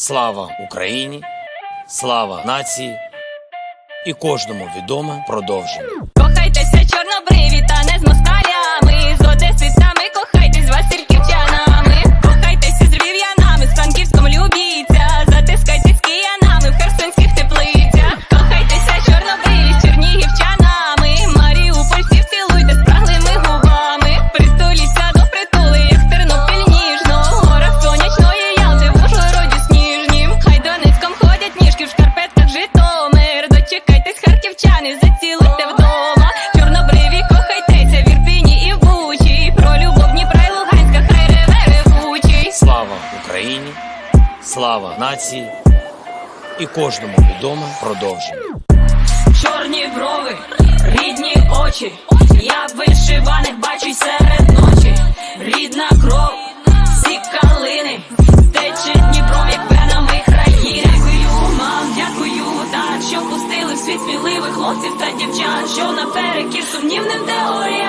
Слава Україні, слава нації! І кожному відоме продовження. Кохайтеся чорнобриві слава нації і кожному відоме продовження. Чорні брови, рідні очі, я вишиваних бачу серед ночі, рідна кров, всі калини, тече Дніпром, як венами країни. Дякую, мам, дякую, так, що пустили в світ сміливих хлопців та дівчат, що наперекір сумнівним теоріям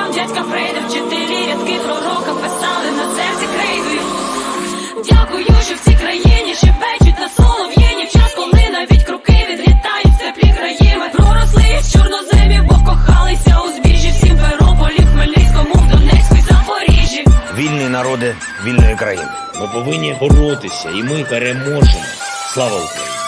народи вільної країни. Ми повинні боротися, і ми переможемо. Слава Україні!